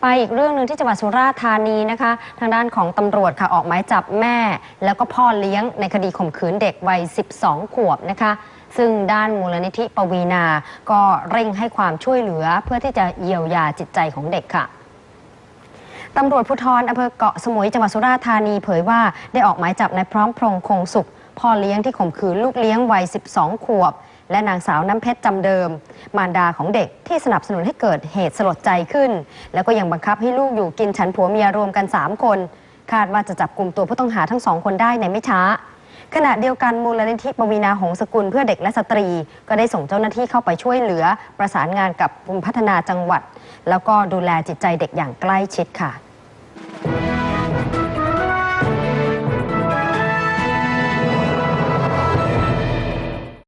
ไปอีกเรื่องหนึ่งที่จังหวัดสุราษฎร์ธานีนะคะ ทางด้านของตำรวจค่ะออกหมายจับแม่ แล้วก็พ่อเลี้ยงในคดีข่มขืนเด็กวัย 12 ขวบนะคะ ซึ่งด้านมูลนิธิปวีนา ก็เร่งให้ความช่วยเหลือเพื่อที่จะเยียวยาจิตใจของเด็กค่ะตำรวจภูธรอำเภอเกาะสมุยจังหวัดสุราษฎร์ธานีเผยว่าได้ออกหมายจับนายพร้อมพรงคงสุขพ่อเลี้ยงที่ข่มขืนลูกเลี้ยงวัย 12 ขวบ และนางสาวน้ำเพชรจำเดิม มารดาของเด็กที่สนับสนุนให้เกิดเหตุสลดใจขึ้น แล้วก็ยังบังคับให้ลูกอยู่กินฉันผัวเมียรวมกัน 3 คน คาดว่าจะจับกลุ่มตัวผู้ต้องหาทั้งสองคนได้ในไม่ช้า ขณะเดียวกันมูลนิธิปวีนาหงสกุลเพื่อเด็กและสตรี ก็ได้ส่งเจ้าหน้าที่เข้าไปช่วยเหลือ ประสานงานกับกรมพัฒนาจังหวัด แล้วก็ดูแลจิตใจเด็กอย่างใกล้ชิดค่ะ